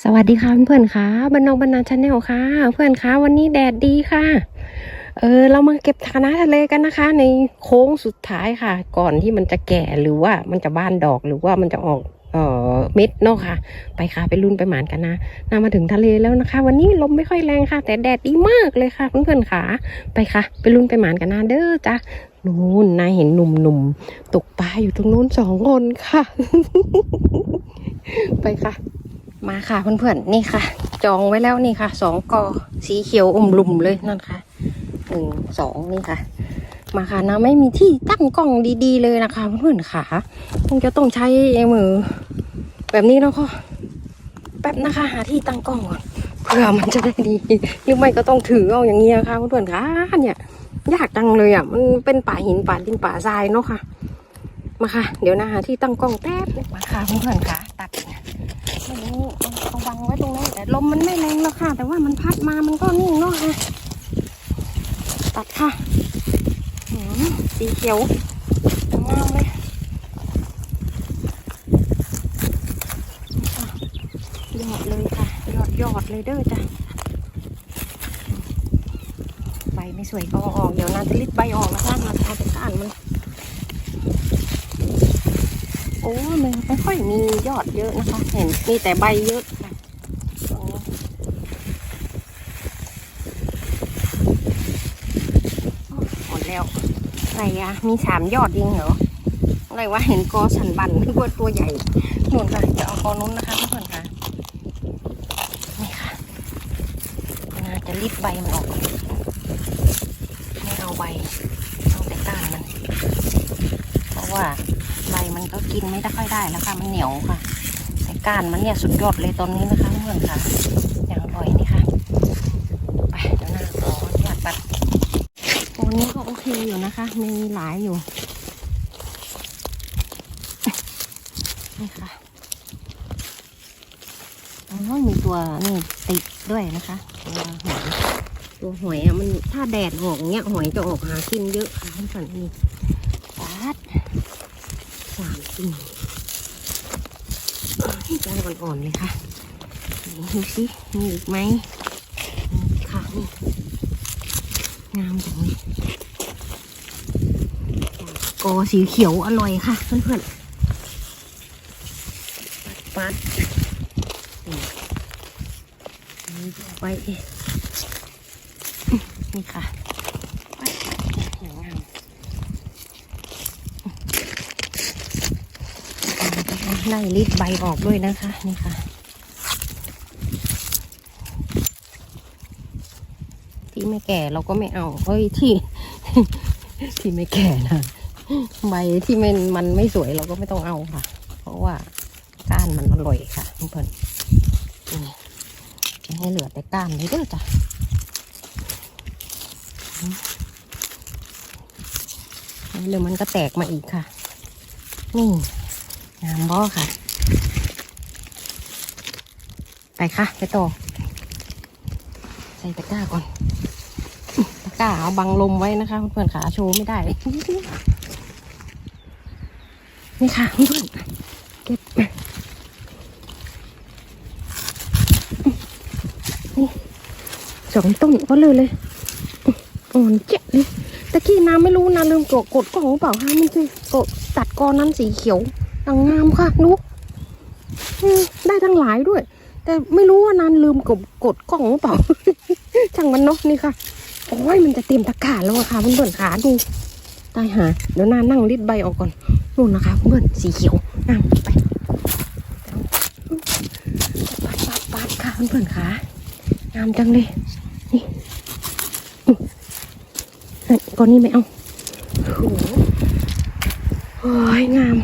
สวัสดีค่ะเพื่อนๆค่ะบรรณองบรรณาชาแนลค่ะ เพื่อนคะวันนี้แดดดีค่ะ เออเรามาเก็บคณะทะเลกันนะคะ ในโค้งสุดท้ายค่ะ ก่อนที่มันจะแก่หรือว่ามันจะบานดอกหรือว่ามันจะออกเอ่อเม็ดเนาะค่ะ ไปค่ะไปรุ่นไปหมานกันนะนามาถึงทะเลแล้วนะคะ วันนี้ลมไม่ค่อยแรงค่ะ แต่แดดดีมากเลยค่ะเพื่อนๆค่ะไปค่ะ ไปรุ่นไปหมานกันนะเด้อจ้ะนู่นนายเห็นหนุ่มๆตกปลาอยู่ตรงนู้นสองคนค่ะ ไปค่ะ มาค่ะเพื่อนๆนี่ค่ะ จองไว้แล้วนี่ค่ะสองกอสีเขียวอมลุ่มเลยนั่นค่ะหนึ่งสองนี่ค่ะ มาค่ะนะไม่มีที่ตั้งกล้องดีๆเลยนะคะเพื่อนๆค่ะคงจะต้องใช้มือ แบบนี้แล้วก็แป๊บนะคะ หาที่ตั้งกล้องก่อนเพื่อมันจะได้ดีหรือไม่ก็ต้องถือเอาอย่างเงี้ยค่ะเพื่อนๆค่ะเนี่ยยากจังเลยอะมันเป็นป่าหินป่าดินป่าทรายเนาะค่ะ มาค่ะ เดี๋ยวนะหาที่ตั้งกล้องแป๊บมาค่ะเพื่อนๆค่ะ เอาวางไว้ตรงนั้นแต่ลมมันไม่แรงแล้วค่ะ แต่ว่ามันพัดมามันก็นิ่งเนาะค่ะตัดค่ะสีเขียวงามเลยนี่ค่ะยอดเลยค่ะยอดยอดเลยเด้อจ้ะใบไม่สวยก็อออกเดี๋ยวนานจะรีบใบออกนะคะมาทาเป็นก้านมันโอ้มันไม่ค่อยมียอดเยอะนะคะ เห็นมีแต่ใบเยอะค่ะตรงนี้หมด แล้วอะไรอะมีสามยอดยิงเหรออะไรวะเห็นกอสันบันนึกว่าตัวใหญ่หนุนค่ะจะเอากอนู้นนะคะทุกคนค่ะนี่ค่ะน่าจะรีบใบมันออกไม่เอาใบเอาแต่ก้านมัน เพราะว่าใบมันก็กินไม่ได้ค่อยได้แล้วค่ะมันเหนียวค่ะแต่ก้านมันเนี่ยสุดยอดเลยตอนนี้นะคะเพื่อนค่ะ อย่างอร่อยนี่ค่ะ ไปเดี๋ยวหน้าขออนุญาตตัดโอ้ นี้ก็โอเคอยู่นะคะ มีหลายอยู่นี่ค่ะอ๋อมีตัวนี่ติดด้วยนะคะตัวหอยตัวหอยอะมันถ้าแดดออกเนี้ยหอยจะออกหากินเยอะค่ะเพื่อนๆนี่ปัดสามสี่ใจอ่อนๆเลยค่ะดูสิมีอีกไหมนี่ค่ะนี่ งามจังเลยกอสีเขียวอร่อยค่ะ เพื่อนๆปัดนี่นี่เอาไปเนี่ค่ะปัดปัดอย่างามไล่รีดใบออกด้วยนะคะ นี่ค่ะ ที่ไม่แก่เราก็ไม่เอาเฮ้ยที่ ที่ไม่แก่นะใบที่มันมันไม่สวยเราก็ไม่ต้องเอาค่ะ เพราะว่าก้านมันอร่อยค่ะเพื่อนจะให้เหลือแต่ก้านเลยเด้อจ้ะเดี๋ยวมันก็แตกมาอีกค่ะ นี่งามบ่ค่ะ ไปค่ะไปต่อใส่ตะกร้าก่อน ก้าเอาบังลมไว้นะคะเพื่อนขาโชว์ไม่ได้ นี่ค่ะเพื่อนเก็บสองต้นก็เลยเลยอ่อนเจ๊ะเลยตะกี้น้ำไม่รู้นะลืมกดกดกล่องหรือเปล่าฮะมันจะกดตัดกอนั้นสีเขียวดังงามค่ะนุ๊กได้ทั้งหลายด้วย แต่ไม่รู้ว่านานลืมกดกดกล่องหรือเปล่า ช่างมันเนาะนี่ค่ะ โอ้ยมันจะเต็มตะกร้าแล้วอะค่ะเพื่อนๆขาดูตายหาเดี๋ยวน้านั่งรีดใบออกก่อนนู่นนะคะเพื่อนสีเขียวงามไปปัดปัดปัดค่ะเพื่อนๆขางามจังเลยเอ้ยก้อนนี้ไม่เอาโอ้โหโอ้ยงาม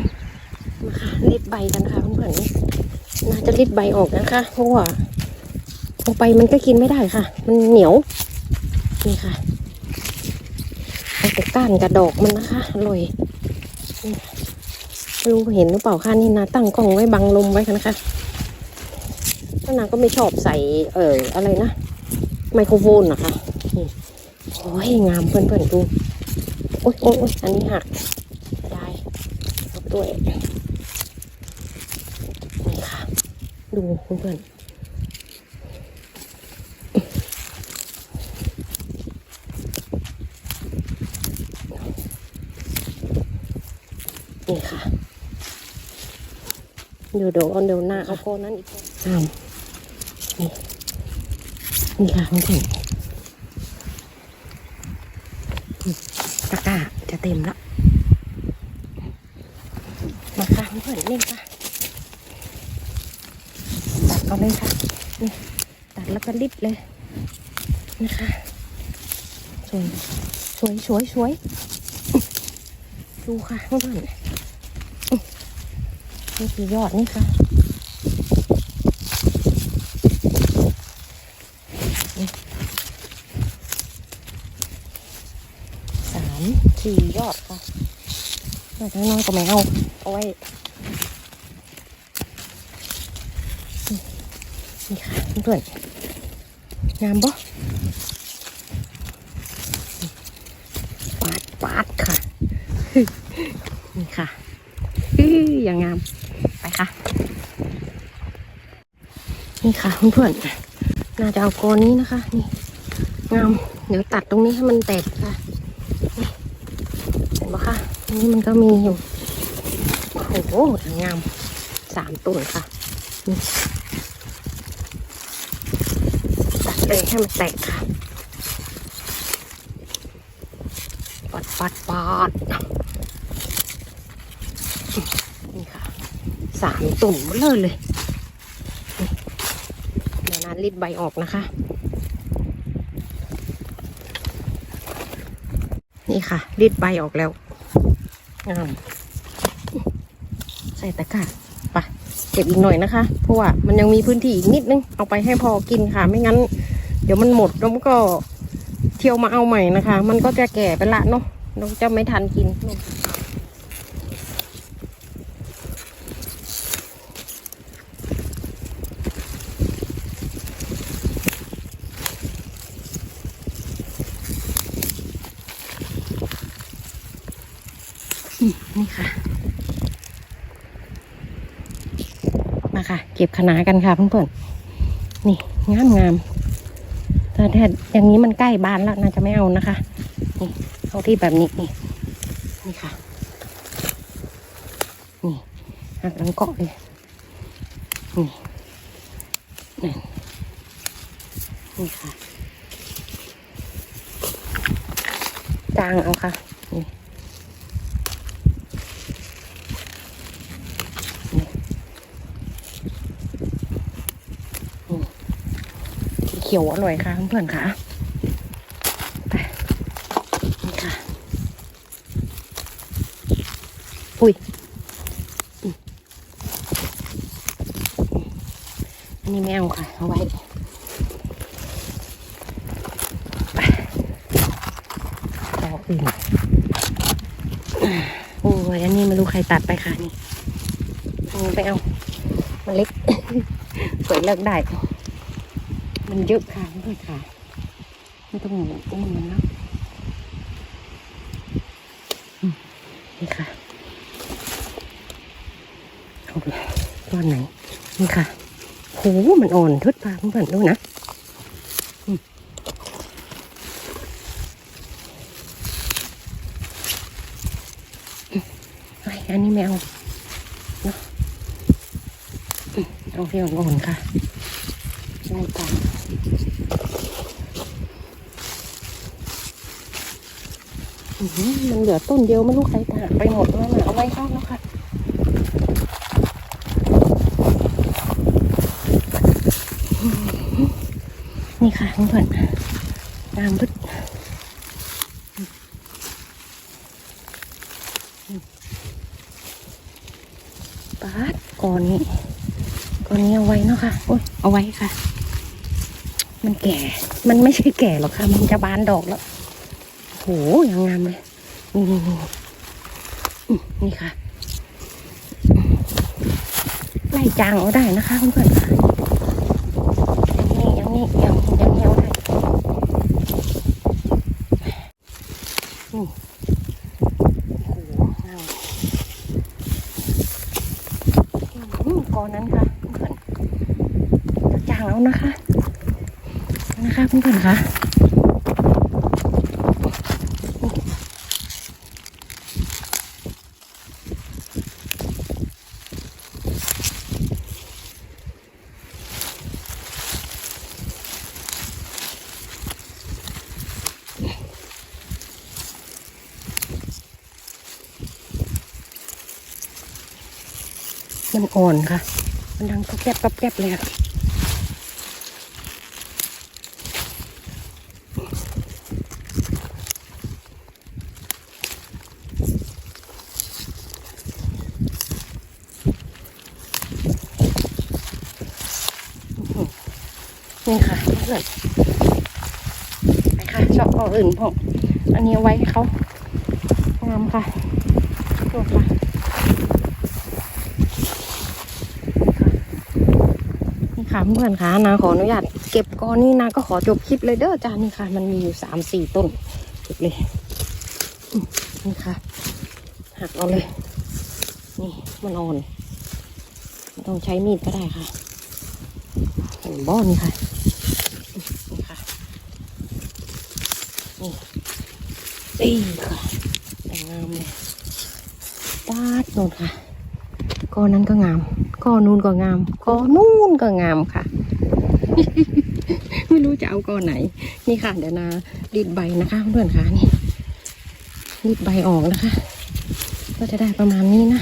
มาค่ะรีดใบกันนะคะเพื่อนๆนี่น่าจะรีดใบออกนะคะเพราะว่าเอาไปมันก็กินไม่ได้ค่ะ มันเหนียว นี่ค่ะเอาแต่ก้านกับดอกมันนะคะอร่อยไม่รู้เห็นหรือเปล่าค่ะนี่นาตั้งกล้องไว้บังลมไว้คะนะคะแล้วนาก็ไม่ชอบใส่ เอ่ออะไรนะไมโครโฟนนะคะโอ้ยงามเพื่อนเพื่อนๆดูโอ๊ยโอ๊ยอันนี้หักได้เอาด้วยนี่ค่ะ ดูเพื่อนเนนี่ค่ะเดี๋ยวเดี๋ยวเอาเดี๋ยวหน้าเอาโคนนั้นอีกสามนี่นี่ค่ะคุณผู้ชมอืมตะกร้าจะเต็มแล้วมาค่ะเพื่อนๆนี่ค่ะตัดเอาเลยค่ะนี่ตัดแล้วก็ริบเลยนะคะสวยสวยสวยสวยดูค่ะเพื่อนๆ นี่คือยอดนี่ค่ะสามสี่ยอดค่ะน่าจะน้อยก็ไม่เอาเอาไว้นี่ค่ะเพื่อนงามปะปาดปาดค่ะ นี่ค่ะ อย่างงาม ไปค่ะ นี่ค่ะเพื่อนๆน่าจะเอาโกนนี้นะคะ นี่งามเดี๋ยวตัดตรงนี้ให้มันแตกค่ะเห็นปะคะนนี้มันก็มีอยู่โอ้โหอย่างามสามต้นค่ะตัดเลยให้มันแตกค่ะปัดปัดปัดนี่ค่ะสามตุ่มเลอเลย รีดใบออกนะคะ นี่ค่ะ รีดใบออกแล้วใส่ตะกร้าไปเก็บอีกหน่อยนะคะ เพราะว่ามันยังมีพื้นที่อีกนิดนึง เอาไปให้พอกินค่ะ ไม่งั้น เดี๋ยวมันหมดแล้วมันก็เที่ยวมาเอาใหม่นะคะ มันก็จะแก่ไปละเนาะเราจะไม่ทันกิน นี่ค่ะ มาค่ะ เก็บคะน้ากันค่ะเพื่อนๆนี่งามงามแต่ถ้าอย่างนี้มันใกล้บ้านแล้วน่าจะไม่เอานะคะ นี่เอาที่แบบนี้นี่นี่ค่ะ นี่หักหลังเกาะเลยนี่นี่นี่ค่ะ จางเอาค่ะ นี่ สีเขียวอร่อยค่ะเพื่อนๆค่ะไปนี่ค่ะ อุ้ยอันนี้ไม่เอาค่ะ เอาไว้ไปต่ออื่นโอ้ย อันนี้ไม่รู้ใครตัดไปค่ะนี่อันนี้ไปเอา มันเล็กสวยเลิกได้ มันเยอะค่ะเพื่อนค่ะ ไม่ต้องหมุนต้องมันนะนี่ค่ะเอาไปก้อนไหน นี่ค่ะโหมันอ่อนทุดปลาเพื่อนๆดูนะไปอันนี้ไม่เนาะเอาเที่อ่อนค่ะ ไล่กันอื้อหือมันเหลือต้นเดียวไม่รู้ใครตัดไปหมดแล้วนะเอาไว้ข้างแล้วค่ะนี่ค่ะเพื่อนตามพึดปาดก่อนนี้ก่อนนี้เอาไว้เนาะค่ะโอ้ยเอาไว้ค่ะ มันแก่ มันไม่ใช่แก่หรอกค่ะ มันจะบานดอกแล้วโหยังงามเลย นี่นี่นี่อืมนี่ค่ะ ไล่จางเอาได้นะคะเพื่อนๆค่ะอย่างนี้อย่างนี้อย่างอย่างนี้เอาได้นี่โอ้โหงามอืมก่อนนั้นค่ะเพื่อนๆจะจางเอานะคะ นะคะเพื่อนค่ะมันอ่อนค่ะ มันดังก็แกบกับแกบเลยอะ นี่ค่ะเพื่อนไปค่ะชอบเอาอื่นพออันนี้ไว้ให้เขางามค่ะดูค่ะนี่ค่ะเพื่อนค่ะนาขออนุญาตเก็บก้อนนี้นาก็ขอจบคลิปเลยเด้อจ้านี่ค่ะ มันมีอยู่สามสี่ต้นเก็บเลยนี่ค่ะหักเอาเลย นี่มันอ่อนไม่ต้องใช้มีดก็ได้ค่ะเห็นบ้อนี่ค่ะนี่ค่ะนี่ ตีค่ะอย่งงามเลยปาดโนนค่ะก้อนนั้นก็งามก้อนนู้นก็งามก้อนนู้นก็งามค่ะ ไม่รู้จะเอาก้อนไหน นี่ค่ะ เดี๋ยวนารีดใบนะคะเพื่อนค่ะนี่รีดใบออกนะคะ ก็จะได้ประมาณนี้นะ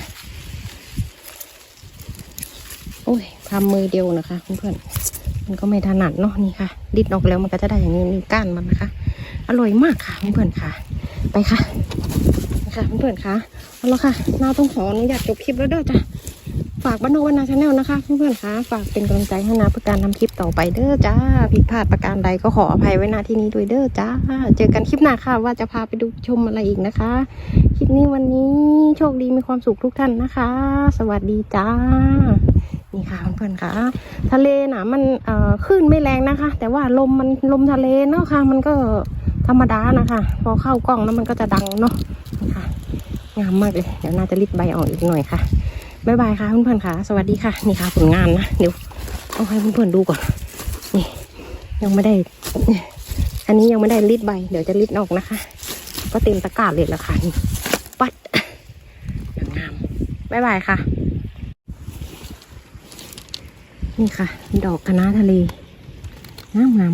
โอ้ยทำมือเดียวนะคะเพื่อนๆมันก็ไม่ถนัดเนาะนี่ค่ะรีดออกแล้วมันก็จะได้อย่างนี้นี่ก้านมันนะคะ อร่อยมากค่ะเพื่อนๆค่ะ ไปค่ะนี่ค่ะเพื่อนๆค่ะเอาละค่ะนาต้องขออนุญาตจบคลิปแล้วเด้อจ้ะฝากบ้านนอกบ้านนาชาแนลนะคะเพื่อนๆคะฝากเป็นกำลังใจให้นาเพื่อการทำคลิปต่อไปเด้อจ้าผิดพลาดประการใดก็ขออภัยไว้ณที่นี้ด้วยเด้อจ้าเจอกันคลิปหน้าค่ะว่าจะพาไปดูชมอะไรอีกนะคะ คลิปนี้วันนี้โชคดีมีความสุขทุกท่านนะคะ สวัสดีจ้านี่ค่ะเพื่อนๆค่ะ ทะเลน่ะมันเอ่อคลื่นไม่แรงนะคะ แต่ว่าลมมันลมทะเลเนาะค่ะมันก็ ธรรมดานะคะ พอเข้ากล้องแล้วมันก็จะดังเนาะนะค่ะงามมากเลย เดี๋ยวน่าจะรีดใบออกอีกหน่อยค่ะบายบายค่ะเพื่อนๆค่ะ สวัสดีค่ะ นี่ค่ะผลงานนะ เดี๋ยวเอาให้เพื่อนๆดูก่อน นี่ ยังไม่ได้ อันนี้ยังไม่ได้รีดใบ เดี๋ยวจะรีดออกนะคะ ก็เต็มตะกร้าเลยละค่ะนี่ปัดย่างงามบายบายค่ะ นี่ค่ะ ดอกคะน้าทะเลงามงาม